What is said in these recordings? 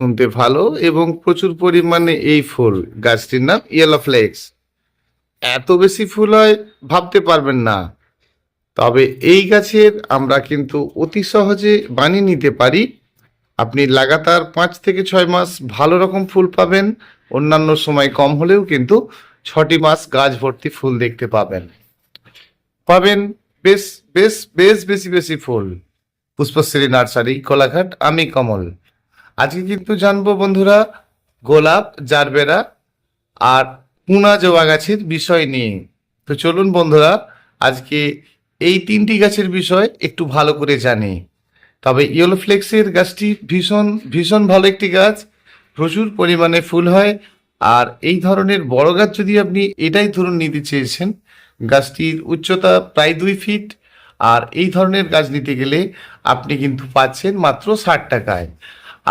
শুনতে ভালো এবং প্রচুর পরিমাণে এই ফুল গাছটির নাম ইয়েলো ফ্লেক্স এত বেশি ফুল হয়, ভাবতে পারবেন না। তবে এই গাছের আমরা কিন্তু অতি সহজে বানিয়ে নিতে পারি। আপনি লাগাতার পাঁচ থেকে ছয় মাস ভালো রকম ফুল পাবেন। অন্যান্য সময় কম হলেও কিন্তু ছটি মাস গাছ ভর্তি ফুল দেখতে পাবেন। পাবেন বেশ বেশ বেশ বেশি বেশি ফুল। পুষ্পশ্রী নার্সারি, কোলাঘাট, আমি কমল। আজকে কিন্তু জানব বন্ধুরা গোলাপ, জারবেরা আর পুনা জবা গাছের বিষয় নিয়ে। তো চলুন বন্ধুরা, আজকে এই তিনটি গাছের বিষয় একটু ভালো করে জানি। তবে ইয়েলো ফ্লেক্সের গাছটি ভীষণ ভীষণ ভালো একটি গাছ, প্রচুর পরিমাণে ফুল হয়, আর এই ধরনের বড় গাছ যদি আপনি এটাই ধরুন নিতে চেয়েছেন, গাছটির উচ্চতা প্রায় দুই ফিট, আর এই ধরনের গাছ নিতে গেলে আপনি কিন্তু পাচ্ছেন মাত্র ষাট টাকায়।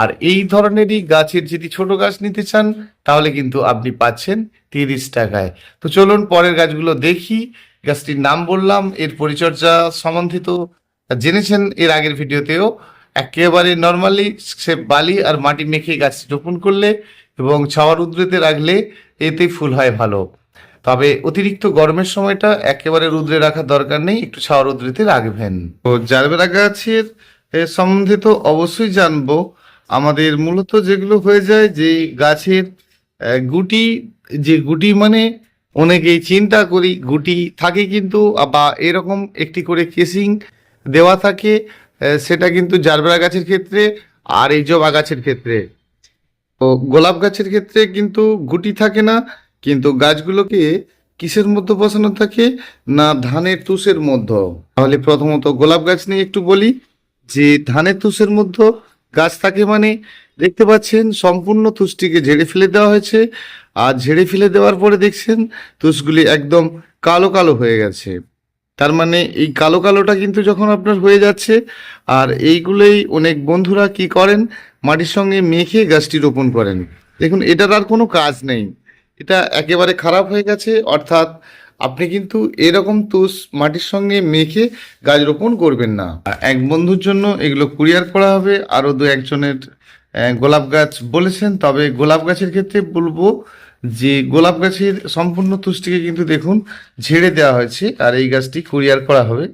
আর এই ধরনেরই গাছের যদি ছোট গাছ নিতে চান, তাহলে কিন্তু আপনি পাচ্ছেন তিরিশ টাকায়। তো চলুন পরের গাছগুলো দেখি। গাছটির নাম বললাম, এর পরিচর্যা সম্বন্ধিত। জেনেছেন এর আগের ভিডিওতেও, একেবারে নর্মালি সে বালি আর মাটি মেখে গাছ রোপণ করলে এবং ছাওয়ার উদ্রেতে রাখলে এতে ফুল হয় ভালো। তবে অতিরিক্ত গরমের সময়টা একেবারে রুদ্রে রাখার দরকার নেই, একটু ছাওয়ার উদ্রেতে রাখবেন। তো জারবেরা গাছের সম্বন্ধে তো অবশ্যই জানব। আমাদের মূলত যেগুলো হয়ে যায় যে গাছের গুটি, যে গুটি মানে অনেকেই চিন্তা করি, গুটি থাকে কিন্তু, বা এরকম একটি করে কেসিং দেওয়া থাকে সেটা কিন্তু জারবেরা গাছের ক্ষেত্রে আর এই জবা গাছের ক্ষেত্রে। তো গোলাপ গাছের ক্ষেত্রে কিন্তু গুটি থাকে না, কিন্তু গাছগুলোকে কিসের মধ্যে বসানো থাকে? না ধানের তুষের মধ্যে। তাহলে প্রথমত গোলাপ গাছ নিয়ে একটু বলি, যে ধানের তুষের মধ্যে গাছ থাকে মানে দেখতে পাচ্ছেন সম্পূর্ণ তুষটিকে ঝেড়ে ফেলে দেওয়া হয়েছে। আর ঝেড়ে ফেলে দেওয়ার পরে দেখছেন তুষগুলি একদম কালো কালো হয়ে গেছে। তার মানে এই কালো কালোটা কিন্তু যখন আপনার হয়ে যাচ্ছে, আর এইগুলোই অনেক বন্ধুরা কি করেন? মাটির সঙ্গে মেখে গাছটি রোপণ করেন। দেখুন, এটার আর কোনো কাজ নেই। এটা একেবারে খারাপ হয়ে গেছে, অর্থাৎ আপনি কিন্তু এরকম তুষ মাটির সঙ্গে মেখে গাছ রোপণ করবেন না। এক বন্ধুর জন্য এগুলো কুরিয়ার করা হবে। আরও দু একজনের গোলাপ গাছ বলেছেন। তবে গোলাপ গাছের ক্ষেত্রে বলব যে গোলাপ গাছের সম্পূর্ণ তুষটিকে কিন্তু দেখুন, ঝেড়ে দেওয়া হয়েছে আর এই গাছটি কুরিয়ার করা হবে।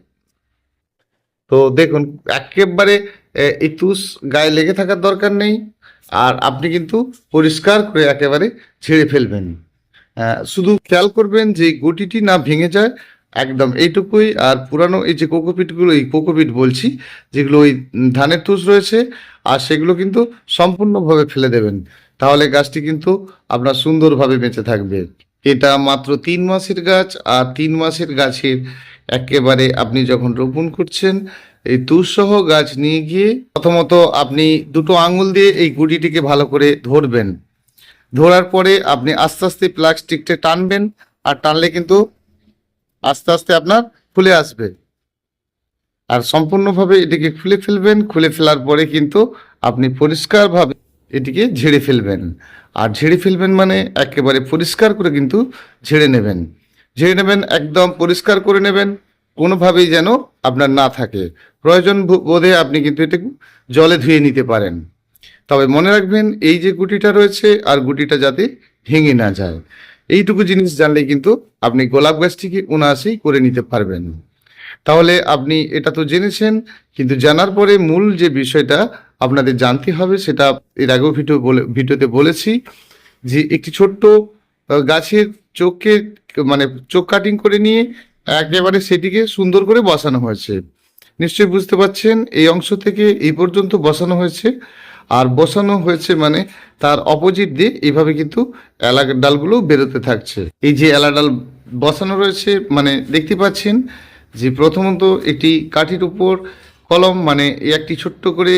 তো দেখুন, একেবারে এই তুষ গায়ে লেগে থাকার দরকার নেই। আর আপনি কিন্তু পরিষ্কার করে একেবারে ছেড়ে ফেলবেন। শুধু খেয়াল করবেন যে গুটিটি না ভেঙে যায়, একদম এইটুকুই। আর পুরানো এই যে কোকোপিটগুলো, এই কোকোপিট বলছি, যেগুলো ওই ধানের তুষ রয়েছে, আর সেগুলো কিন্তু সম্পূর্ণভাবে ফেলে দেবেন। তাহলে গাছটি কিন্তু আপনার সুন্দরভাবে বেঁচে থাকবে। এটা মাত্র তিন মাসের গাছ, আর তিন মাসের গাছের একেবারে আপনি যখন রোপণ করছেন, এই তুষসহ গাছ নিয়ে গিয়ে প্রথমত আপনি দুটো আঙুল দিয়ে এই গুটিটিকে ভালো করে ধরবেন। ধরার পরে আপনি আস্তে আস্তে প্লাস্টিকটা টানবেন আর টানলে কিন্তু আস্তে আস্তে আপনার খুলে আসবে। আর সম্পূর্ণভাবে এটিকে খুলে ফেলবেন, খুলে ফেলার পরে কিন্তু আপনি পরিষ্কারভাবে এটিকে ঝেড়ে ফেলবেন। আর ঝেড়ে ফেলবেন মানে একেবারে পরিষ্কার করে কিন্তু ঝেড়ে নেবেন। ঝেড়ে নেবেন, একদম পরিষ্কার করে নেবেন, কোনোভাবেই যেন আপনার না থাকে। প্রয়োজন বোধে আপনি কিন্তু এটাকে জলে ধুয়ে নিতে পারেন। তবে মনে রাখবেন, এই যে গুটিটা রয়েছে আর গুটিটা যাতে ভেঙে না যায়। এইটুকু জিনিস জানলে কিন্তু আপনি গোলাপ গাছটিকে উনাসেই করে নিতে পারবেন। তাহলে আপনি এটা তো জেনেছেন, কিন্তু জানার পরে মূল যে বিষয়টা আপনাদের জানতে হবে, সেটা এর আগেও ভিডিও বলে, ভিডিওতে বলেছি যে একটি ছোট্ট গাছের চোখকে মানে চোখ কাটিং করে নিয়ে একেবারে সেটিকে সুন্দর করে বসানো হয়েছে। নিশ্চয়ই বুঝতে পারছেন, এই অংশ থেকে এই পর্যন্ত বসানো হয়েছে। আর বসানো হয়েছে মানে তার অপোজিট দিয়ে এইভাবে কিন্তু এলা ডালগুলো বেরোতে থাকছে। এই যে এলা ডাল বসানো রয়েছে মানে দেখতে পাচ্ছেন যে প্রথমত একটি কাঠির উপর কলম মানে একটি ছোট্ট করে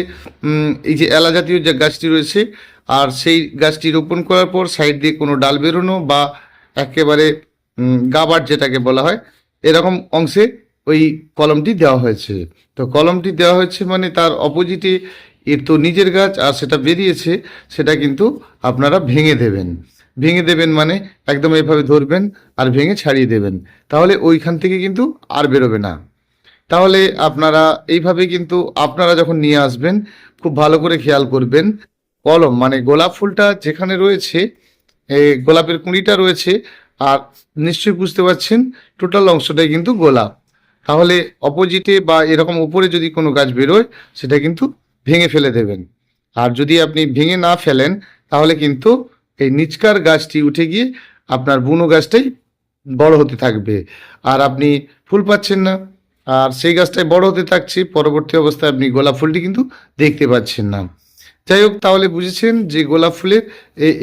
এই যে এলা জাতীয় যে গাছটি রয়েছে, আর সেই গাছটি রোপণ করার পর সাইড দিয়ে কোনো ডাল বেরোনো বা একেবারে গাবার যেটাকে বলা হয়, এরকম অংশে ওই কলমটি দেওয়া হয়েছে। তো কলমটি দেওয়া হয়েছে মানে তার অপোজিটে এর তো নিজের গাছ আর সেটা বেরিয়েছে, সেটা কিন্তু আপনারা ভেঙে দেবেন। ভেঙে দেবেন মানে একদম এভাবে ধরবেন আর ভেঙে ছাড়িয়ে দেবেন। তাহলে ওইখান থেকে কিন্তু আর বেরোবে না। তাহলে আপনারা এইভাবে কিন্তু আপনারা যখন নিয়ে আসবেন, খুব ভালো করে খেয়াল করবেন। কলম মানে গোলাপ ফুলটা যেখানে রয়েছে গোলাপের কুঁড়িটা রয়েছে, আর নিশ্চয়ই বুঝতে পারছেন টোটাল অংশটাই কিন্তু গোলাপ। তাহলে অপোজিটে বা এরকম উপরে যদি কোনো গাছ বেরোয়, সেটা কিন্তু ভেঙে ফেলে দেবেন। আর যদি আপনি ভেঙে না ফেলেন, তাহলে কিন্তু এই নিচকার গাছটি উঠে গিয়ে আপনার বুনো গাছটাই বড় হতে থাকবে। আর আপনি ফুল পাচ্ছেন না, আর সেই গাছটাই বড় হতে থাকছে, পরবর্তী অবস্থায় আপনি গোলাপ ফুলটি কিন্তু দেখতে পাচ্ছেন না। যাই হোক, তাহলে বুঝেছেন যে গোলাপ ফুলের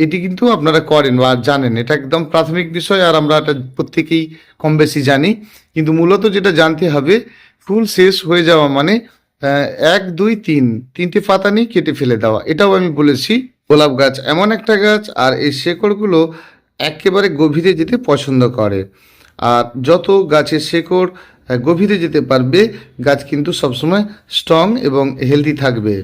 এটি কিন্তু আপনারা করেন বা জানেন। এটা একদম প্রাথমিক বিষয়, আর আমরা এটা প্রত্যেকেই কম বেশি জানি। কিন্তু মূলত যেটা জানতে হবে, ফুল শেষ হয়ে যাওয়া মানে এক, দুই, তিন। তিনটে পাতা নিয়ে কেটে ফেলে দেওয়া। এটাও আমি বলেছি, গোলাপ গাছ এমন একটা গাছ, আর এই শেকড়গুলো একেবারে গভীরে যেতে পছন্দ করে। আর যত গাছের শেকড় গভীরে যেতে পারবে, গাছ কিন্তু সবসময় স্ট্রং এবং হেলদি থাকবে।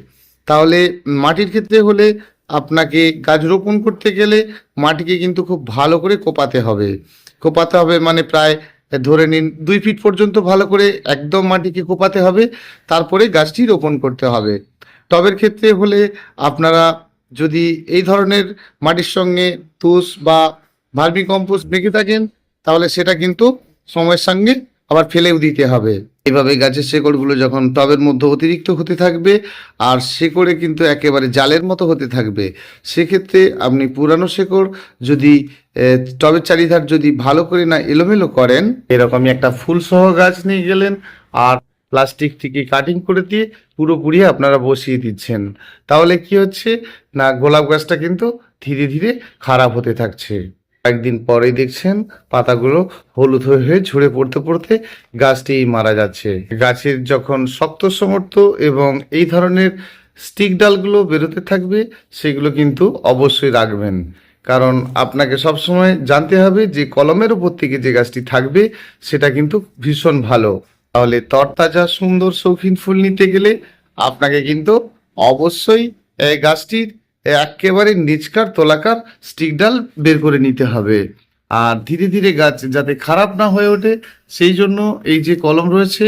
তাহলে মাটির ক্ষেত্রে হলে আপনাকে গাছ রোপণ করতে গেলে মাটিকে কিন্তু খুব ভালো করে কোপাতে হবে। কোপাতে হবে মানে প্রায় ধরে নিন দুই ফিট পর্যন্ত ভালো করে একদম মাটিকে কোপাতে হবে, তারপরে গাছটি রোপণ করতে হবে। টবের ক্ষেত্রে হলে আপনারা যদি এই ধরনের মাটির সঙ্গে তুষ বা ভার্মি কম্পোস্ট মেখে থাকেন, তাহলে সেটা কিন্তু সময়ের সঙ্গে আবার ফেলেও দিতে হবে। এভাবে গাছের শেকড়গুলো যখন টবের মধ্যে অতিরিক্ত হতে থাকবে, আর শেকড়ে কিন্তু একেবারে জালের মতো হতে থাকবে, সেক্ষেত্রে আপনি পুরানো শেকড় যদি টবের চারিধার যদি ভালো করে না এলোমেলো করেন এরকমই একটা ফুল সহ গাছ নিয়ে গেলেন, আর প্লাস্টিক থেকে কাটিং করে দিয়ে পুরোপুরি আপনারা বসিয়ে দিচ্ছেন। তাহলে কি হচ্ছে? না, গোলাপ গাছটা কিন্তু ধীরে ধীরে খারাপ হতে থাকছে। কয়েকদিন পরেই দেখছেন পাতাগুলো হলুদ হয়ে হয়ে ঝরে পড়তে পড়তে গাছটি মারা যাচ্ছে। গাছের যখন শক্ত সমর্থ এবং এই ধরনের স্টিক ডালগুলো বেরোতে থাকবে, সেগুলো কিন্তু অবশ্যই রাখবেন। কারণ আপনাকে সবসময় জানতে হবে যে কলমের উপর থেকে যে গাছটি থাকবে, সেটা কিন্তু ভীষণ ভালো। তাহলে তরতাজা, সুন্দর, শৌখিন ফুল নিতে গেলে আপনাকে কিন্তু অবশ্যই এই গাছটির একেবারে নিচকার, তোলাকার স্টিক ডাল বের করে নিতে হবে। আর ধীরে ধীরে গাছ যাতে খারাপ না হয়ে ওঠে, সেই জন্য এই যে কলম রয়েছে,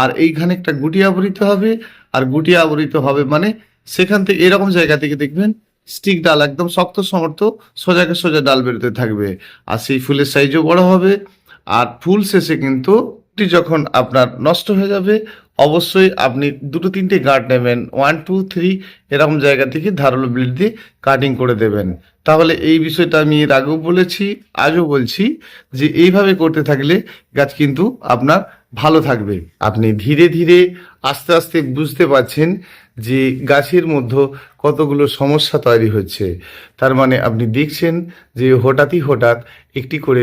আর এইখানে একটা গুটি আবরিত হবে। আর গুটি আবরিত হবে মানে সেখান থেকে, এরকম জায়গা থেকে দেখবেন স্টিক ডাল একদম শক্ত, সমর্থ সোজাকে সোজা ডাল বেরোতে থাকবে। আর সেই ফুলের সাইজও বড় হবে। আর ফুল শেষে কিন্তু এটি যখন আপনার নষ্ট হয়ে যাবে, অবশ্যই আপনি দুটো তিনটে গার্ড নেবেন। ওয়ান টু থ্রি এরকম জায়গা থেকে ধারালো ব্লেড দিয়ে কাটিং করে দেবেন। তাহলে এই বিষয়টা আমি এর আগেও বলেছি আজও বলছি যে এইভাবে করতে থাকলে গাছ কিন্তু আপনার ভালো থাকবে। আপনি ধীরে ধীরে, আস্তে আস্তে বুঝতে পারছেন যে গাছের মধ্যে কতগুলো সমস্যা তৈরি হচ্ছে। তার মানে আপনি দেখছেন যে হঠাৎই হঠাৎ একটি করে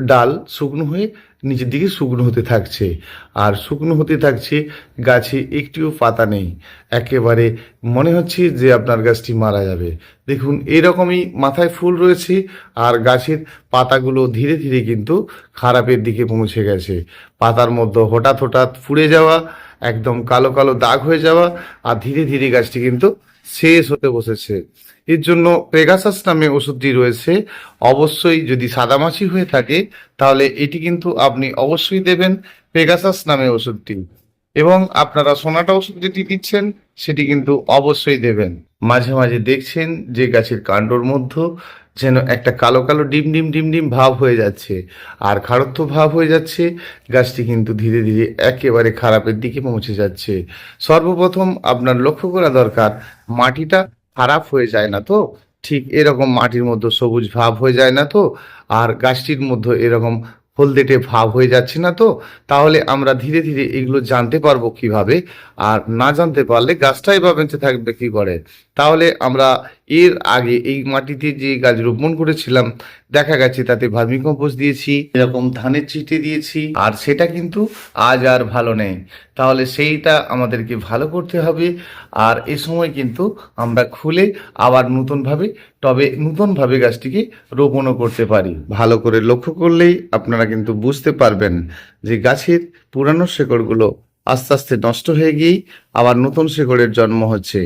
ডাল শুকনো হয়ে নিচের দিকে শুকনো হতে থাকছে। আর শুকনো হতে থাকছে, গাছে একটিও পাতা নেই। একেবারে মনে হচ্ছে যে আপনার গাছটি মারা যাবে। দেখুন, এরকমই মাথায় ফুল রয়েছে আর গাছের পাতাগুলো ধীরে ধীরে কিন্তু খারাপের দিকে পৌঁছে গেছে। পাতার মধ্যে হঠাৎ হঠাৎ ফুড়ে যাওয়া, একদম কালো কালো দাগ হয়ে যাওয়া আর ধীরে ধীরে গাছটি কিন্তু শেষ হতে বসেছে। এর জন্য পেগাসাস নামে ওষুধটি রয়েছে। অবশ্যই যদি সাদামাছি হয়ে থাকে, তাহলে এটি কিন্তু আপনি অবশ্যই দেবেন পেগাসাস নামে ওষুধটি। এবং আপনারা সোনাটা ওষুধ যেটি দিচ্ছেন, সেটি কিন্তু অবশ্যই দেবেন। মাঝে মাঝে দেখছেন যে গাছের কাণ্ডর মধ্যে যেন একটা কালো কালো ডিম ডিম ডিম ডিম ভাব হয়ে যাচ্ছে। আর খারত্ব ভাব হয়ে যাচ্ছে। গাছটি কিন্তু ধীরে ধীরে একেবারে খারাপের দিকে পৌঁছে যাচ্ছে। সর্বপ্রথম আপনার লক্ষ্য করা দরকার, মাটিটা খারাপ হয়ে যায় না তো? ঠিক এরকম মাটির মধ্যে সবুজ ভাব হয়ে যায় না তো? আর গাছটির মধ্যে এরকম হলদেটে ভাব হয়ে যাচ্ছে না তো? তাহলে আমরা ধীরে ধীরে এগুলো জানতে পারব কীভাবে? আর না জানতে পারলে গাছটাই বা বেঁচে থাকবে কি করে? তাহলে আমরা এর আগে এই মাটিতে যে গাছ রোপণ করেছিলাম, দেখা গেছে তাতে ভার্মি কম্পোস্ট দিয়েছি, এরকম ধানের চিটে দিয়েছি, আর সেটা কিন্তু আজ আর ভালো নেই। তাহলে সেইটা আমাদেরকে ভালো করতে হবে, আর এ সময় কিন্তু আমরা খুলে আবার নতুনভাবে, তবে নতুনভাবে গাছটিকে রোপণও করতে পারি। ভালো করে লক্ষ্য করলেই আপনারা কিন্তু বুঝতে পারবেন যে গাছের পুরানো শেকড়গুলো আস্তে আস্তে নষ্ট হয়ে গিয়েই আবার নতুন শেকড়ের জন্ম হচ্ছে।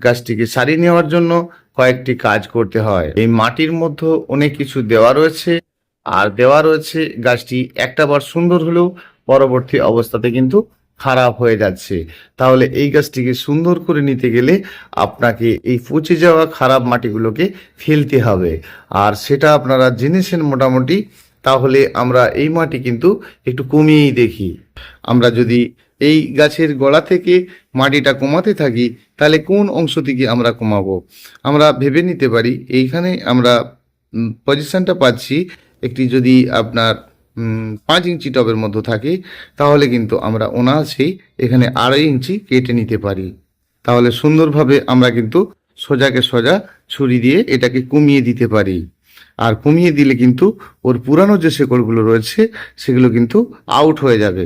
গাছটিকে সারিয়ে নেওয়ার জন্য কয়েকটি কাজ করতে হয়। এই মাটির মধ্যে অনেক কিছু দেওয়া রয়েছে। আর দেওয়া রয়েছে গাছটি একটা বার সুন্দর হলেও পরবর্তী অবস্থাতে কিন্তু খারাপ হয়ে যাচ্ছে। তাহলে এই গাছটিকে সুন্দর করে নিতে গেলে আপনাকে এই পচে যাওয়া খারাপ মাটিগুলোকে ফেলতে হবে। আর সেটা আপনারা জেনেছেন মোটামুটি, তাহলে আমরা এই মাটি কিন্তু একটু কমিয়েই দেখি। আমরা যদি এই গাছের গোড়া থেকে মাটিটা কমাতে থাকি, তাহলে কোন অংশ থেকে আমরা কমাবো? আমরা ভেবে নিতে পারি, এইখানে আমরা পজিশনটা পাচ্ছি একটি যদি আপনার পাঁচ ইঞ্চি টবের মধ্যে থাকে, তাহলে কিন্তু আমরা অনায়াসেই এখানে আড়াই ইঞ্চি কেটে নিতে পারি। তাহলে সুন্দরভাবে আমরা কিন্তু সোজাকে সোজা ছুরি দিয়ে এটাকে কমিয়ে দিতে পারি। আর কমিয়ে দিলে কিন্তু ওর পুরানো যে শেকড়গুলো রয়েছে, সেগুলো কিন্তু আউট হয়ে যাবে।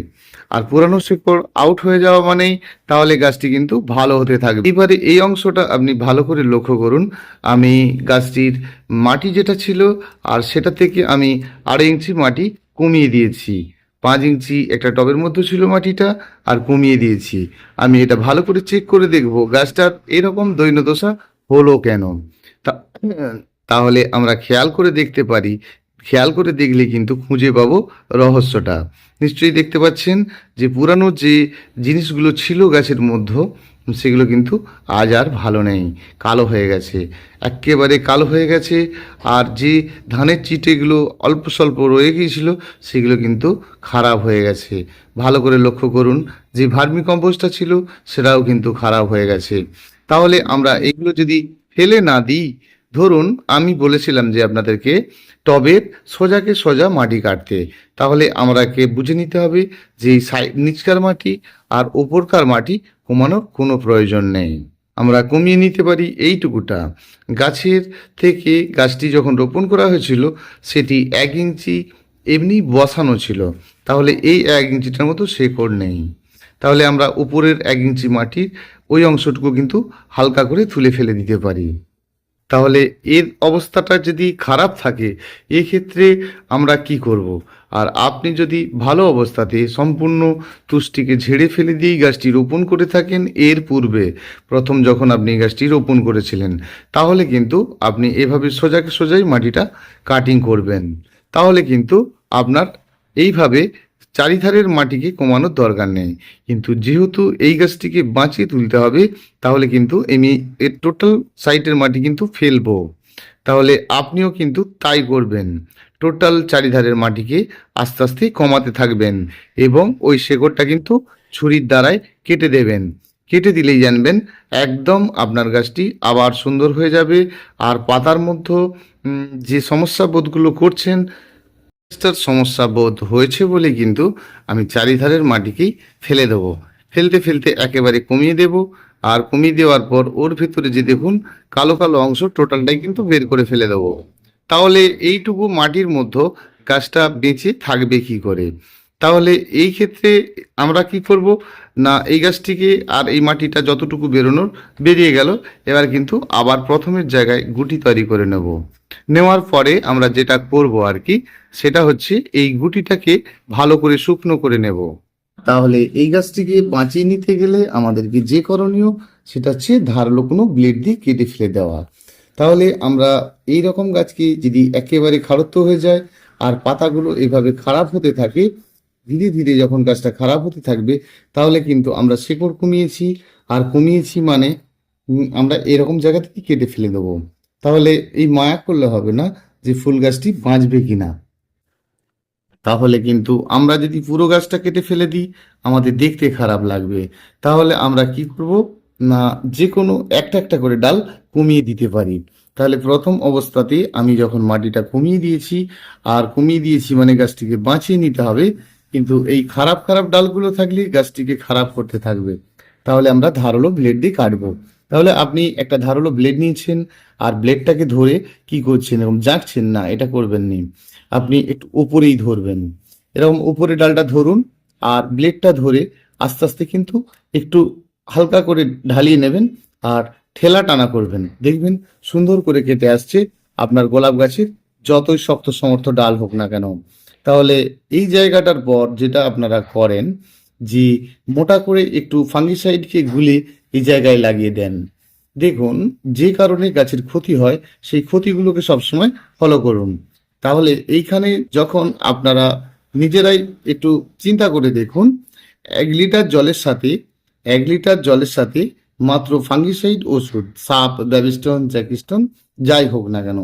আর পুরানো শেকড় আউট হয়ে যাওয়া মানেই তাহলে গাছটি কিন্তু ভালো হতে থাকবে। এবারে এই অংশটা আপনি ভালো করে লক্ষ্য করুন। আমি গাছটির মাটি যেটা ছিল আর সেটা থেকে আমি আড়াই ইঞ্চি মাটি কমিয়ে দিয়েছি। পাঁচ ইঞ্চি একটা টবের মধ্যে ছিল মাটিটা আর কমিয়ে দিয়েছি। আমি এটা ভালো করে চেক করে দেখব গাছটার এরকম দৈন্যদশা হলো কেন। তা তাহলে আমরা খেয়াল করে দেখতে পারি, খেয়াল করে দেখলে কিন্তু খুঁজে পাবো রহস্যটা। নিশ্চয়ই দেখতে পাচ্ছেন যে পুরানো যে জিনিসগুলো ছিল গাছের মধ্যে, সেগুলো কিন্তু আজ আর ভালো নেই, কালো হয়ে গেছে। একেবারে কালো হয়ে গেছে, আর যে ধানের চিটেগুলো অল্প স্বল্প রয়ে গিয়েছিল, সেগুলো কিন্তু খারাপ হয়ে গেছে। ভালো করে লক্ষ্য করুন, যে ভার্মি কম্পোস্টটা ছিল, সেটাও কিন্তু খারাপ হয়ে গেছে। তাহলে আমরা এগুলো যদি ফেলে না দিই ধরুন আমি বলেছিলাম যে আপনাদেরকে টবের সোজাকে সোজা মাটি কাটতে। তাহলে আমরাকে বুঝে নিতে হবে যে এই সাই- নিচকার মাটি আর ওপরকার মাটি কমানোর কোনো প্রয়োজন নেই। আমরা কমিয়ে নিতে পারি এইটুকুটা। গাছের থেকে গাছটি যখন রোপণ করা হয়েছিল, সেটি এক ইঞ্চি এমনি বসানো ছিল। তাহলে এই এক ইঞ্চিটার মতো শেকড় নেই। তাহলে আমরা উপরের এক ইঞ্চি মাটির ওই অংশটুকু কিন্তু হালকা করে তুলে ফেলে দিতে পারি। তাহলে এর অবস্থাটা যদি খারাপ থাকে, এক্ষেত্রে আমরা কি করব? আর আপনি যদি ভালো অবস্থাতে সম্পূর্ণ তুষ্টিকে ঝেড়ে ফেলে দিয়েই গাছটি রোপণ করে থাকেন এর পূর্বে, প্রথম যখন আপনি গাছটি রোপণ করেছিলেন, তাহলে কিন্তু আপনি এভাবে সোজাকে সোজাই মাটিটা কাটিং করবেন। তাহলে কিন্তু আপনার এইভাবে চারিধারের মাটিকে কমানোর দরকার নেই। কিন্তু যেহেতু এই গাছটিকে বাঁচিয়ে তুলতে হবে, তাহলে কিন্তু আমি এর টোটাল সাইটের মাটি কিন্তু ফেলব। তাহলে আপনিও কিন্তু তাই করবেন। টোটাল চারিধারের মাটিকে আস্তে আস্তে কমাতে থাকবেন এবং ওই শেকড়টা কিন্তু ছুরির দ্বারাই কেটে দেবেন। কেটে দিলেই জানবেন একদম আপনার গাছটি আবার সুন্দর হয়ে যাবে। আর পাতার মধ্যে যে সমস্যা বোধগুলো করছেন গাছটার সমস্যা বোধ হয়েছে বলে কিন্তু আমি চারিধারের মাটিকেই ফেলে দেবো। ফেলতে ফেলতে একেবারে কমিয়ে দেব। আর কমিয়ে দেওয়ার পর ওর ভিতরে যে দেখুন কালো কালো অংশ টোটালটাই কিন্তু বের করে ফেলে দেবো। তাহলে এইটুকু মাটির মধ্যে গাছটা বেঁচে থাকবে কি করে? তাহলে এই ক্ষেত্রে আমরা কি করব? না, এই গাছটিকে আর এই মাটিটা যতটুকু বেরোনোর বেরিয়ে গেল, এবার কিন্তু আবার প্রথমের জায়গায় গুটি তৈরি করে নেব। নেওয়ার পরে আমরা যেটা করব আর কি, সেটা হচ্ছে এই গুটিটাকে ভালো করে শুকনো করে নেব। তাহলে এই গাছটিকে বাঁচিয়ে নিতে গেলে আমাদেরকে যে করণীয়, সেটা হচ্ছে ধারালো কোনো ব্লেড দিয়ে কেটে ফেলে দেওয়া। তাহলে আমরা এই রকম গাছকে যদি একেবারে খারত্ব হয়ে যায়, আর পাতাগুলো এভাবে খারাপ হতে থাকে ধীরে ধীরে যখন গাছটা খারাপ হতে থাকবে, তাহলে কিন্তু আমরা শেকড় কমিয়েছি। আর কমিয়েছি মানে আমরা এরকম জায়গা থেকে কেটে ফেলে দেবো। তাহলে এই মায়া করলে হবে না যে ফুল গাছটি বাঁচবে কিনা। তাহলে কিন্তু আমরা যদি পুরো গাছটা কেটে ফেলে দিই, আমাদের দেখতে খারাপ লাগবে। তাহলে আমরা কি করব? না যে কোনো একটা একটা করে ডাল কমিয়ে দিতে পারি। তাহলে প্রথম অবস্থাতে আমি যখন মাটিটা কমিয়ে দিয়েছি, আর কমিয়ে দিয়েছি মানে গাছটিকে বাঁচিয়ে নিতে হবে কিন্তু এই খারাপ খারাপ ডালগুলো থাকলে গাছটিকে খারাপ করতে থাকবে। তাহলে আমরা ধারালো ব্লেড দিয়ে কাটবো। তাহলে আপনি একটা ধারালো ব্লেড নিয়েছেন আর ব্লেডটাকে ধরে কি করছেন? এরকম জাঁকছেন? না, এটা করবেন নি। আপনি একটু উপরেই ধরবেন। এরকম উপরে ডালটা ধরুন আর ব্লেডটা ধরে আস্তে আস্তে কিন্তু একটু হালকা করে ঢালিয়ে নেবেন আর ঠেলা টানা করবেন। দেখবেন সুন্দর করে কেটে আসছে আপনার গোলাপ গাছের যতই শক্ত সমর্থ ডাল হোক না কেন। তাহলে এই জায়গাটার পর যেটা আপনারা করেন যে মোটা করে একটু ফাঙ্গিসাইডকে গুলে এই জায়গায় লাগিয়ে দেন। দেখুন, যে কারণে গাছের ক্ষতি হয়, সেই ক্ষতিগুলোকে সবসময় ফলো করুন। তাহলে এইখানে যখন আপনারা নিজেরাই একটু চিন্তা করে দেখুন, এক লিটার জলের সাথে, এক লিটার জলের সাথে মাত্র ফাঙ্গিসাইড ওষুধ, সাপ ব্যাবিস্টন জ্যাকিস্টন যাই হোক না কেন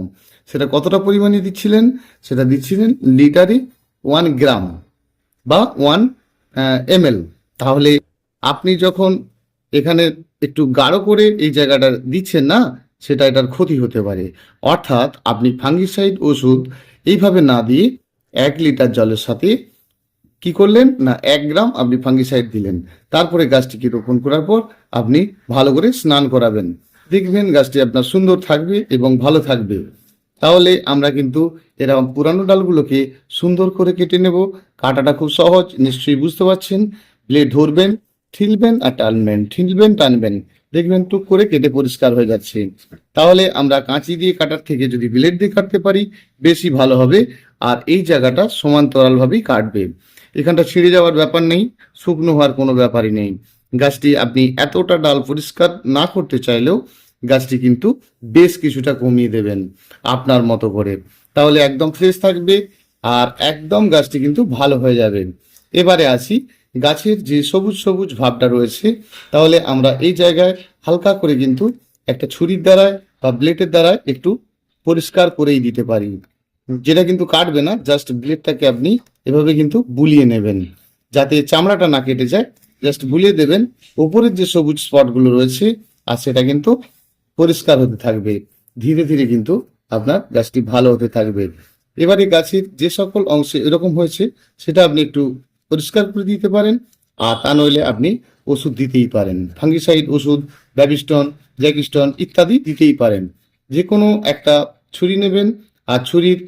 সেটা কতটা পরিমাণে দিচ্ছিলেন? সেটা দিচ্ছিলেন লিটারে ওয়ান গ্রাম বা ওয়ান এমএল তাহলে আপনি যখন এখানে একটু গাঢ় করে এই জায়গাটা দিচ্ছেন না, সেটা এটার ক্ষতি হতে পারে। অর্থাৎ আপনি ফাঙ্গিসাইড ওষুধ এইভাবে না দিয়ে এক লিটার জলের সাথে কি করলেন? না, এক গ্রাম আপনি ফাঙ্গিসাইড দিলেন। তারপরে গাছটিকে রোপণ করার পর আপনি ভালো করে স্নান করাবেন। দেখবেন গাছটি আপনার সুন্দর থাকবে এবং ভালো থাকবে। তাহলে আমরা কিন্তু এরকম পুরানো ডালগুলোকে সুন্দর করে কেটে নেব। কাটাটা খুব সহজ, নিশ্চয়ই বুঝতে পারছেন? ব্লেড ধরবেন, ঠিলবেন আর টানবেন, ঠিলবেন, টানবেন। দেখবেন টুক করে কেটে পরিষ্কার হয়ে যাচ্ছে। তাহলে আমরা কাঁচি দিয়ে কাটার থেকে যদি ব্লেড দিয়ে কাটতে পারি, বেশি ভালো হবে। আর এই জায়গাটা সমান্তরালভাবেই কাটবে। এখানটা ছিঁড়ে যাওয়ার ব্যাপার নেই, শুকনো হওয়ার কোনো ব্যাপারই নেই। গাছটি আপনি এতটা ডাল পরিষ্কার না করতে চাইলেও গাছটি কিন্তু বেশ কিছুটা কমিয়ে দেবেন আপনার মতো করে। তাহলে একদম ফ্রেশ থাকবে আর একদম গাছটি কিন্তু ভালো হয়ে যাবে। এবারে আসি গাছের যে সবুজ সবুজ ভাবটা রয়েছে। তাহলে আমরা এই জায়গায় হালকা করে কিন্তু একটা ছুরির দ্বারায় বা ব্লেডের দ্বারায় একটু পরিষ্কার করেই দিতে পারি। যেটা কিন্তু কাটবে না জাস্ট ব্লেডটাকে আপনি এভাবে কিন্তু বুলিয়ে নেবেন। যাতে চামড়াটা না কেটে যায় জাস্ট বুলিয়ে দেবেন। উপরের যে সবুজ স্পটগুলো রয়েছে, আর সেটা কিন্তু পরিষ্কার হতে থাকবে, ধীরে ধীরে কিন্তু আপনার গাছটি ভালো হতে থাকবে। এবারে গাছের যে সকল অংশে এরকম হয়েছে, সেটা আপনি একটু পরিষ্কার করে দিতে পারেন, আর তা নইলে আপনি ওষুধ দিতেই পারেন। ফাঙ্গিসাইড ওষুধ, ব্যাবিস্টন, জ্যাকিস্টন ইত্যাদি দিতেই পারেন। যে কোনো একটা ছুরি নেবেন, আর ছুরির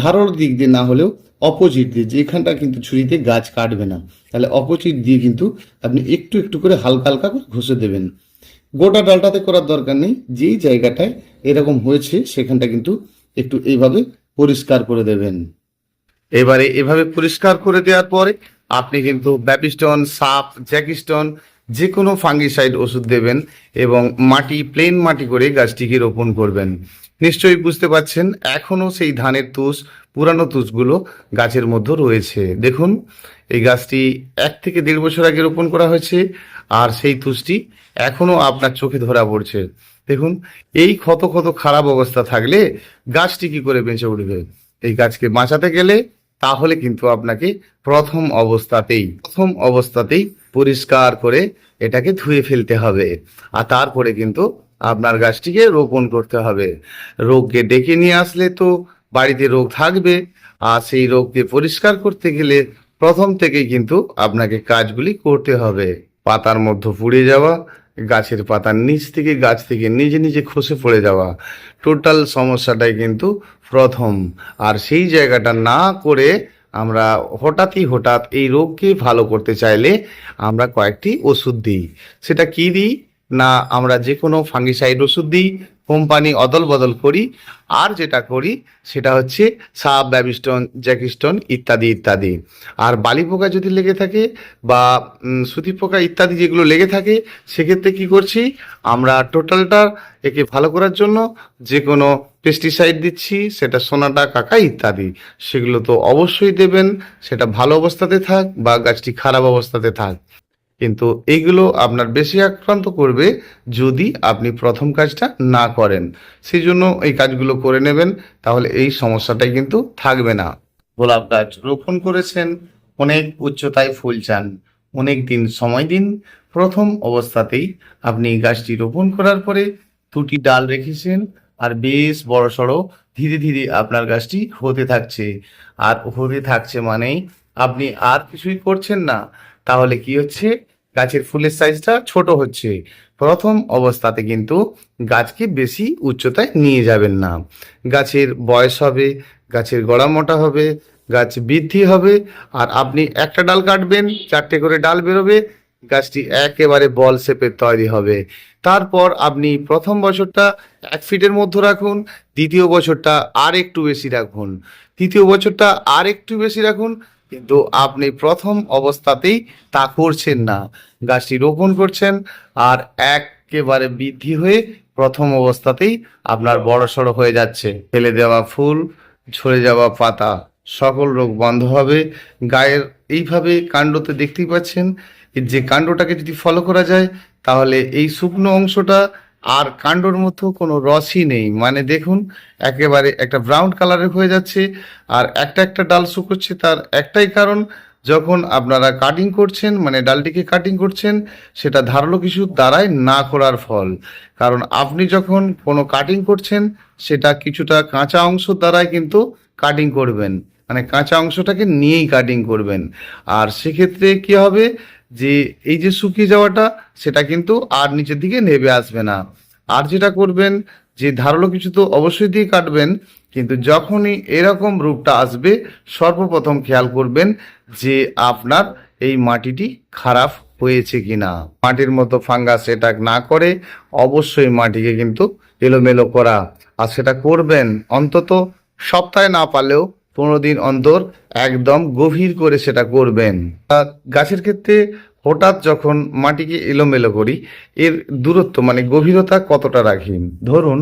ধারর দিক দিয়ে না হলেও অপোজিট দিয়ে, যেখানটা কিন্তু ছুরিতে গাছ কাটবে না, তাহলে অপোজিট দিয়ে কিন্তু আপনি একটু একটু করে হালকা হালকা করে ঘষে দেবেন। গোটা ডালটাতে করার দরকার নেই। যেই জায়গাটায় এরকম হয়েছে, সেখানটা কিন্তু একটু এইভাবে পরিষ্কার করে দেবেন। এবারে এভাবে পরিষ্কার করে দেওয়ার পরে আপনি কিন্তু ব্যাপিস্টন, সাপ, জ্যাকিস্টন যে কোনো ফাঙ্গিসাইড ওষুধ দেবেন এবং মাটি, প্লেন মাটি করে গাছটিকে রোপণ করবেন। নিশ্চয়ই বুঝতে পারছেন এখনও সেই ধানের তুষ, পুরানো তুষগুলো গাছের মধ্যে রয়েছে। দেখুন, এই গাছটি এক থেকে দেড় বছর আগে রোপণ করা হয়েছে, আর সেই তুষটি এখনও আপনার চোখে ধরা পড়ছে। দেখুন, এই ক্ষত ক্ষত খারাপ অবস্থা থাকলে গাছটি কি করে বেঁচে উঠবে? এই গাছকে বাঁচাতে গেলে তাহলে কিন্তু আপনাকে প্রথম অবস্থাতেই প্রথম অবস্থাতেই পরিষ্কার করে এটাকে ধুয়ে ফেলতে হবে। আর তারপরে কিন্তু আপনার গাছটিকে রোপণ করতে হবে। রোগকে ডেকে নিয়ে আসলে তো বাড়িতে রোগ থাকবে। আর সেই রোগকে পরিষ্কার করতে গেলে প্রথম থেকেই কিন্তু আপনাকে কাজগুলি করতে হবে। পাতার মধ্যে পুড়ে যাওয়া, গাছের পাতার নিচ থেকে, গাছ থেকে নিজে নিজে খসে পড়ে যাওয়া, টোটাল সমস্যাটাই কিন্তু প্রথম। আর সেই জায়গাটা না করে আমরা হঠাৎই হঠাৎ এই রোগকে ভালো করতে চাইলে আমরা কয়েকটি ওষুধ দিই। সেটা কি দিই? না, আমরা যে কোনো ফাঙ্গিসাইড ওষুধ দিই কোম্পানি অদল বদল করি, আর যেটা করি সেটা হচ্ছে সাপ ব্যাবিস্টন জ্যাকিস্টন ইত্যাদি ইত্যাদি। আর বালি পোকা যদি লেগে থাকে বা সুতি পোকা ইত্যাদি যেগুলো লেগে থাকে, সেক্ষেত্রে কি করছি? আমরা টোটালটা একে ভালো করার জন্য যে কোনো পেস্টিসাইড দিচ্ছি, সেটা সোনাটা, কাকা ইত্যাদি। সেগুলো তো অবশ্যই দেবেন, সেটা ভালো অবস্থাতে থাক বা গাছটি খারাপ অবস্থাতে থাক। কিন্তু এইগুলো আপনার বেশি আক্রান্ত করবে যদি আপনি প্রথম কাজটা না করেন। সেই জন্য এই কাজগুলো করে নেবেন, তাহলে এই সমস্যাটাই কিন্তু থাকবে না। গোলাপ গাছ রোপণ করেছেন, অনেক উচ্চতায় ফুল চান, অনেক দিন সময় দিন, প্রথম অবস্থাতেই আপনি গাছটি রোপণ করার পরে দুটি ডাল রেখেছেন, আর বেশ বড় সড়ো ধীরে ধীরে আপনার গাছটি হতে থাকছে। আর হতে থাকছে মানেই আপনি আর কিছুই করছেন না। তাহলে কি হচ্ছে? গাছের ফুলের সাইজটা ছোট হচ্ছে। প্রথম অবস্থাতে কিন্তু গাছকে বেশি উচ্চতায় নিয়ে যাবেন না। গাছের বয়স হবে, গাছের গড়া মোটা হবে, গাছ বৃদ্ধি হবে, আর আপনি একটা ডাল কাটবেন, চারটে করে ডাল বেরোবে, গাছটি একেবারে বল শেপের তৈরি হবে। তারপর আপনি প্রথম বছরটা এক ফিটের মধ্যে রাখুন, দ্বিতীয় বছরটা আর একটু বেশি রাখুন। তৃতীয় বছরটা আর একটু বেশি রাখুন কিন্তু আপনি প্রথম অবস্থাতেই তা করছেন না। গাছটি রোপণ করছেন আর একেবারে বৃদ্ধি হয়ে প্রথম অবস্থাতেই আপনার বড় সড়ো হয়ে যাচ্ছে। ফেলে দেওয়া ফুল, ঝরে যাওয়া পাতা, সকল রোগ বন্ধ হবে। গায়ের এইভাবে কাণ্ডতে দেখতেই পাচ্ছেন যে কাণ্ডটাকে যদি ফলো করা যায়, তাহলে এই শুকনো অংশটা আর কাণ্ডর মতো কোনো রসই নেই। মানে দেখুন, একেবারে একটা ব্রাউন কালারের হয়ে যাচ্ছে আর একটা একটা ডাল শুকোচ্ছে তার একটাই কারণ, যখন আপনারা কাটিং করছেন মানে ডালটিকে কাটিং করছেন, সেটা ধারালো কিছু দ্বারাই না করার ফল। কারণ আপনি যখন কোনো কাটিং করছেন, সেটা কিছুটা কাঁচা অংশ দ্বারাই কিন্তু কাটিং করবেন। মানে কাঁচা অংশটাকে নিয়েই কাটিং করবেন। আর সেক্ষেত্রে কি হবে? যে এই যে শুকিয়ে যাওয়াটা, সেটা কিন্তু আর নিচের দিকে নেবে আসবে না। আর যেটা করবেন, যে ধারালো কিছু তো অবশ্যই দিয়ে কাটবেন, কিন্তু যখনই এরকম রূপটা আসবে, সর্বপ্রথম খেয়াল করবেন যে আপনার এই মাটিটি খারাপ হয়েছে কিনা। মাটির মতো ফাঙ্গাস অ্যাটাক না করে অবশ্যই মাটিকে কিন্তু এলোমেলো করা। আর সেটা করবেন অন্তত সপ্তাহে না পারলেও পনেরো দিন অন্তর একদম গভীর করে সেটা করবেন। গাছের ক্ষেত্রে হঠাৎ যখন মাটিকে এলোমেলো করি, এর দূরত্ব মানে গভীরতা কতটা রাখি ধরুন,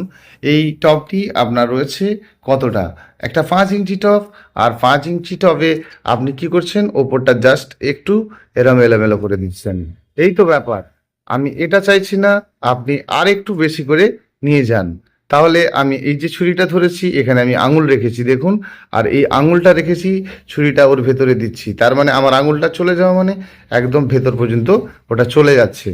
এই টবটি আপনার রয়েছে কতটা? একটা পাঁচ ইঞ্চি টব, আর পাঁচ ইঞ্চি টবে আপনি কি করছেন? ওপরটা জাস্ট একটু এরম এলোমেলো করে দিচ্ছেন। এই তো ব্যাপার। আমি এটা চাইছি না, আপনি আর একটু বেশি করে নিয়ে যান। তাহলে আমি এই যে ছুরিটা ধরেছি, এখানে আমি আঙুল রেখেছি, দেখুন। আর এই আঙুলটা রেখেছি, ছুরিটা ওর ভেতরে দিচ্ছি। তার মানে আমার আঙুলটা চলে যাওয়া মানে একদম ভেতর পর্যন্ত ওটা চলে যাচ্ছে।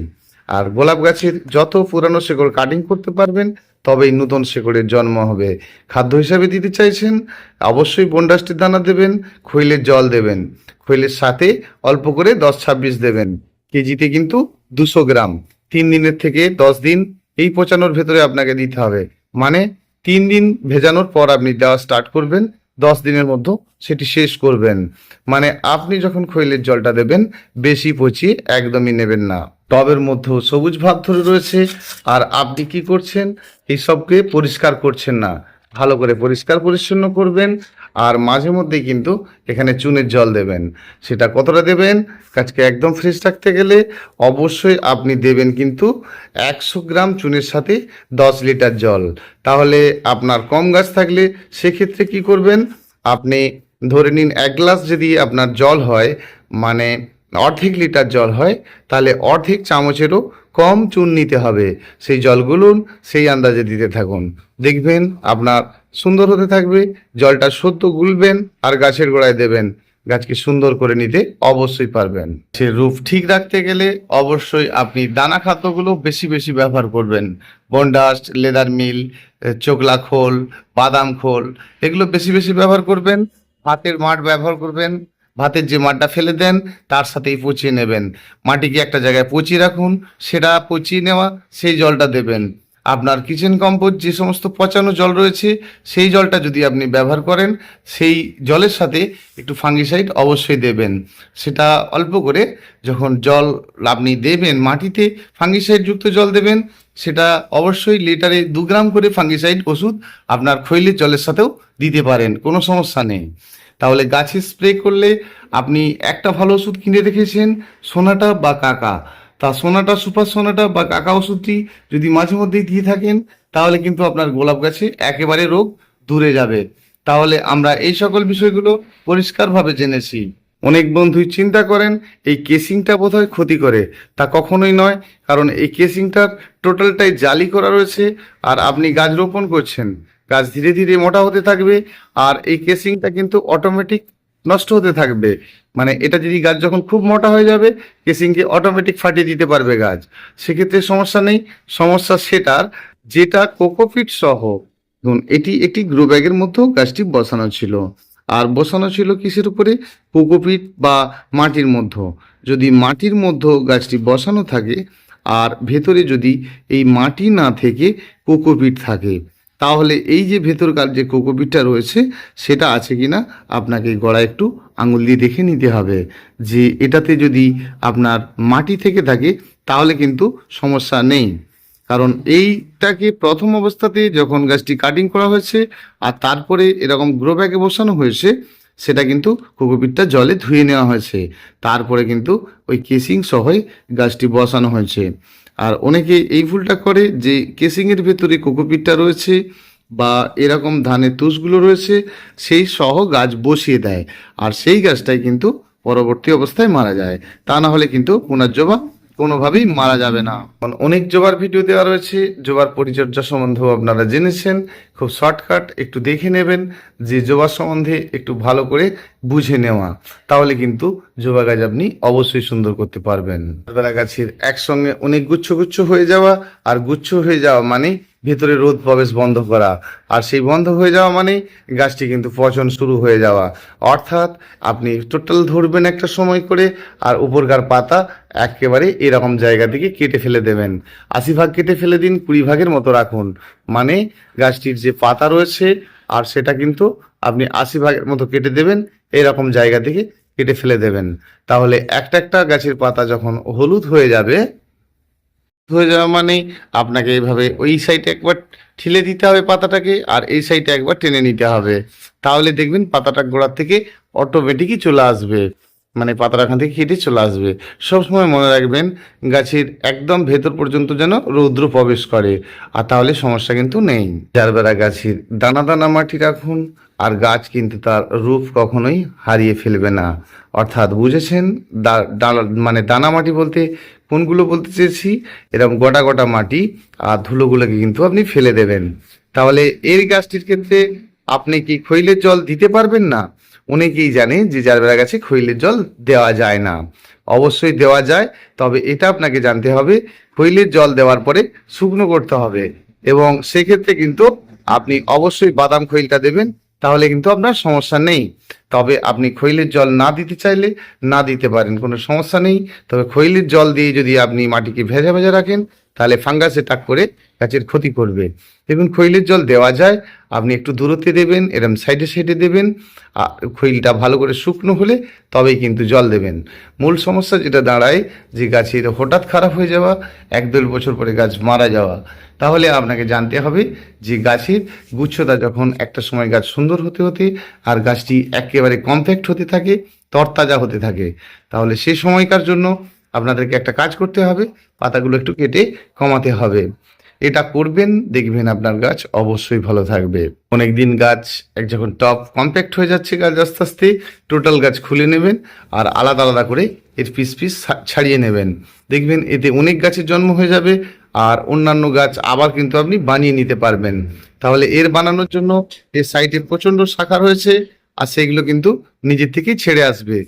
আর গোলাপ গাছের যত পুরানো শেকড় কাটিং করতে পারবেন, তবেই নতুন শেকড়ের জন্ম হবে। খাদ্য হিসাবে দিতে চাইছেন, অবশ্যই বন্ডাসটির দানা দেবেন, খৈলের জল দেবেন। খৈলের সাথে অল্প করে দশ ছাব্বিশ দেবেন। কেজিতে কিন্তু দুশো গ্রাম। তিন দিনের থেকে দশ দিন এই পচানোর ভেতরে আপনাকে দিতে হবে। মানে তিন দিন ভেজানোর পর আপনি দেওয়া স্টার্ট করবেন, দশ দিনের মধ্যে সেটি শেষ করবেন। মানে আপনি যখন খৈলের জলটা দেবেন, বেশি পচিয়ে একদমই নেবেন না। টবের মধ্যেও সবুজ ভাব ধরে রয়েছে, আর আপনি কি করছেন? এই সবকে পরিষ্কার করছেন না। ভালো করে পরিষ্কার পরিচ্ছন্ন করবেন আর মাঝে মধ্যে কিন্তু এখানে চুনের জল দেবেন। সেটা কতটা দেবেন? গাছকে একদম ফ্রেশ রাখতে গেলে অবশ্যই আপনি দেবেন কিন্তু একশো গ্রাম চুনের সাথে দশ লিটার জল। তাহলে আপনার কম গাছ থাকলে সেক্ষেত্রে কি করবেন? আপনি ধরে নিন এক গ্লাস যদি আপনার জল হয় মানে অর্ধেক লিটার জল হয়, তাহলে অর্ধেক চামচেরও কম চুন নিতে হবে। সেই জলগুলো সেই আন্দাজে দিতে থাকুন। দেখবেন আপনার সুন্দর হতে থাকবে, জলটা সদ্য গুলবেন আর গাছের গোড়ায় দেবেন। গাছকে সুন্দর করে নিতে অবশ্যই পারবেন। সে রূপ ঠিক রাখতে গেলে অবশ্যই আপনি দানা খাদ্যগুলো বেশি বেশি ব্যবহার করবেন। বন্ডাস্ট লেদার মিল চোকলা খোল, বাদাম খোল, এগুলো বেশি বেশি ব্যবহার করবেন। ভাতের মাঠ ব্যবহার করবেন। ভাতের যে মাঠটা ফেলে দেন, তার সাথেই পচিয়ে নেবেন। মাটিকে একটা জায়গায় পচিয়ে রাখুন, সেটা পচিয়ে নেওয়া, সেই জলটা দেবেন। আপনার কিচেন কম্পোজ যে সমস্ত পচানো জল রয়েছে, সেই জলটা যদি আপনি ব্যবহার করেন, সেই জলের সাথে একটু ফাঙ্গিসাইড অবশ্যই দেবেন। সেটা অল্প করে যখন জল আপনি দেবেন মাটিতে ফাঙ্গিসাইড যুক্ত জল দেবেন, সেটা অবশ্যই লিটারে দু গ্রাম করে ফাঙ্গিসাইড ওষুধ আপনার খৈলের জলের সাথেও দিতে পারেন, কোনো সমস্যা নেই। তাহলে গাছে স্প্রে করলে আপনি একটা ভালো ওষুধ কিনে রেখেছেন সোনাটা বা কাকা। তা সোনাটা, সুপার সোনাটা বা কাকা ওষুধটি যদি মাঝে মধ্যেই দিয়ে থাকেন, তাহলে কিন্তু আপনার গোলাপ গাছে একেবারে রোগ দূরে যাবে। তাহলে আমরা এই সকল বিষয়গুলো পরিষ্কারভাবে জেনেছি। অনেক বন্ধুই চিন্তা করেন, এই কেসিংটা বোধহয় ক্ষতি করে। তা কখনোই নয়, কারণ এই কেসিংটার টোটালটাই জালি করা রয়েছে, আর আপনি গাছ রোপণ করছেন। গাছ ধীরে ধীরে মোটা হতে থাকবে, আর এই কেসিংটা কিন্তু অটোমেটিক নষ্ট হতে থাকবে। মানে এটা যদি গাছ যখন খুব মোটা হয়ে যাবে, কেসিংকে অটোমেটিক ফাটিয়ে দিতে পারবে গাছ। সেক্ষেত্রে সমস্যা নেই। সমস্যা সেটার, যেটা কোকোপিট সহ, ধরুন এটি একটি গ্রো ব্যাগের মধ্যেও গাছটি বসানো ছিল। আর বসানো ছিল কিসের উপরে? কোকোপিট বা মাটির মধ্যে যদি মাটির মধ্যে গাছটি বসানো থাকে, আর ভেতরে যদি এই মাটি না থেকে কোকোপিট থাকে তাহলে এই যে ভেতরকার যে কোকোপিটটা রয়েছে, সেটা আছে কি না আপনাকে গড়া একটু আঙুল দিয়ে দেখে নিতে হবে। যে এটাতে যদি আপনার মাটি থেকে থাকে, তাহলে কিন্তু সমস্যা নেই। কারণ এইটাকে প্রথম অবস্থাতে যখন গাছটি কাটিং করা হয়েছে, আর তারপরে এরকম গ্রো ব্যাগে বসানো হয়েছে, সেটা কিন্তু কোকোপিটটা জলে ধুয়ে নেওয়া হয়েছে। তারপরে কিন্তু ওই কেসিং সহই গাছটি বসানো হয়েছে। আর অনেকে এই ভুলটা করে যে কেসিংয়ের ভেতরে কোকোপিটটা রয়েছে বা এরকম ধানের তুষগুলো রয়েছে, সেই সহ গাছ বসিয়ে দেয়। আর সেই গাছটাই কিন্তু পরবর্তী অবস্থায় মারা যায়। তা না হলে কিন্তু ওনার জবা কোনোভাবেই মারা যাবে না। অনেক জোবার ভিডিও দেওয়া রয়েছে। জোবার পরিচর্যা সম্বন্ধেও আপনারা জেনেছেন। খুব শর্টকাট, একটু দেখে নেবেন যে জোবার সম্বন্ধে একটু ভালো করে বুঝে নেওয়া। তাহলে কিন্তু জবা গাছ আপনি অবশ্যই সুন্দর করতে পারবেন। বেলা গাছের একসঙ্গে অনেক গুচ্ছ গুচ্ছ হয়ে যাওয়া। আর গুচ্ছ হয়ে যাওয়া মানে ভেতরে রোদ প্রবেশ বন্ধ করা। আর সেই বন্ধ হয়ে যাওয়া মানে গাছটি কিন্তু পচন শুরু হয়ে যাওয়া। অর্থাৎ আপনি টোটাল ধরবেন একটা সময় করে আর উপরকার পাতা একেবারে এরকম জায়গা থেকে কেটে ফেলে দেবেন। আশি ভাগ কেটে ফেলে দিন, কুড়ি ভাগের মতো রাখুন। মানে গাছটির যে পাতা রয়েছে আর সেটা কিন্তু আপনি আশি ভাগের মতো কেটে দেবেন, এরকম জায়গা থেকে কেটে ফেলে দেবেন। তাহলে একটা একটা গাছের পাতা যখন হলুদ হয়ে যাবে হয়ে যাওয়া মানে আপনাকে এইভাবে ওই সাইডে একবার ঠেলে দিতে হবে পাতাটাকে আর এই সাইডে একবার টেনে নিতে হবে। তাহলে দেখবেন পাতাটা গোড়ার থেকে অটোমেটিকই চলে আসবে। মানে পাতাটা এখান থেকে কেটে চলে আসবে। সবসময় মনে রাখবেন গাছের একদম ভেতর পর্যন্ত যেন রৌদ্র প্রবেশ করে। আর তাহলে সমস্যা কিন্তু নেই। জারবেরা গাছের দানা দানা মাটি রাখুন আর গাছ কিন্তু তার রূপ কখনোই হারিয়ে ফেলবে না। অর্থাৎ বুঝেছেন? মানে দানা মাটি বলতে কোনগুলো বলতে চেয়েছি? এরকম গোটা গোটা মাটি আর ধুলোগুলোকে কিন্তু আপনি ফেলে দেবেন। তাহলে এর গাছটির ক্ষেত্রে আপনি কি খৈলের জল দিতে পারবেন না? অনেকেই জানে যে জারবেরা গাছে খৈলের জল দেওয়া যায় না। অবশ্যই দেওয়া যায়, তবে এটা আপনাকে জানতে হবে, খৈলের জল দেওয়ার পরে শুকনো করতে হবে। এবং সেক্ষেত্রে কিন্তু আপনি অবশ্যই বাদাম খৈলটা দেবেন তাহলে কিন্তু আপনার সমস্যা নেই। তবে আপনি খৈলের জল না দিতে চাইলে না দিতে পারেন, কোনো সমস্যা নেই। তবে খৈলের জল দিয়ে যদি আপনি মাটিকে ভেজা ভেজা রাখেন, তাহলে ফাঙ্গাসে টাক করে গাছের ক্ষতি করবে। দেখুন, খৈলের জল দেওয়া যায়, আপনি একটু দূরত্বে দেবেন, এরম সাইডে সাইডে দেবেন আর খৈলটা ভালো করে শুকনো হলে তবেই কিন্তু জল দেবেন। মূল সমস্যা যেটা দাঁড়ায়, যে গাছের হঠাৎ খারাপ হয়ে যাওয়া, এক দেড় বছর পরে গাছ মারা যাওয়া। তাহলে আপনাকে জানতে হবে যে গাছের গুচ্ছতা যখন একটা সময় গাছ সুন্দর হতে হতে আর গাছটি একেবারে কমপ্যাক্ট হতে থাকে, তরতাজা হতে থাকে, তাহলে সে সময়কার জন্য আপনাদেরকে একটা কাজ করতে হবে, পাতাগুলো একটু কেটে কমাতে হবে। এটা করবেন, দেখবেন আপনার গাছ অবশ্যই ভালো থাকবে। অনেকদিন গাছ এক যখন টপ কম্প্যাক্ট হয়ে যাচ্ছে গাছ আস্তে আস্তে, টোটাল গাছ খুলে নেবেন আর আলাদা আলাদা করে এর পিস পিস ছাড়িয়ে নেবেন। দেখবেন এতে অনেক গাছের জন্ম হয়ে যাবে আর অন্যান্য গাছ আবার কিন্তু আপনি বানিয়ে নিতে পারবেন। তাহলে এর বানানোর জন্য এর সাইডে প্রচণ্ড শাখা রয়েছে আর সেগুলো কিন্তু নিজের থেকেই ছেড়ে আসবে।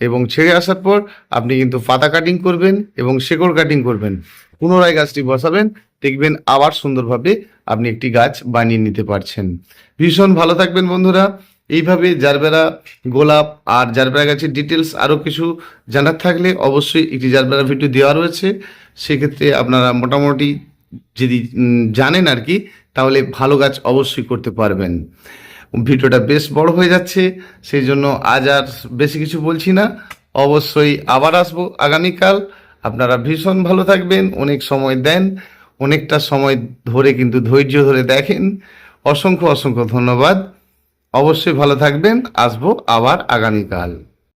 এবং ছেড়ে আসার পর আপনি কিন্তু পাতা কাটিং করবেন এবং শেকড় কাটিং করবেন। পুনরায় গাছটি বসাবেন, দেখবেন আবার সুন্দরভাবে আপনি একটি গাছ বানিয়ে নিতে পারছেন। ভীষণ ভালো থাকবেন বন্ধুরা। এইভাবে জারবেরা, গোলাপ আর জারবেরা গাছের ডিটেলস আরও কিছু জানার থাকলে অবশ্যই একটি জারবেরা ভিডিও দেওয়া রয়েছে। সেক্ষেত্রে আপনারা মোটামুটি যদি জানেন আর কি, তাহলে ভালো গাছ অবশ্যই করতে পারবেন। ভিডিওটা বেশ বড় হয়ে যাচ্ছে, সেই জন্য আজ আর বেশি কিছু বলছি না। অবশ্যই আবার আসব আগামীকাল। আপনারা ভীষণ ভালো থাকবেন, অনেক সময় দেন, অনেকটা সময় ধরে কিন্তু ধৈর্য ধরে দেখেন। অসংখ্য অসংখ্য ধন্যবাদ। অবশ্যই ভালো থাকবেন, আসব আবার আগামীকাল।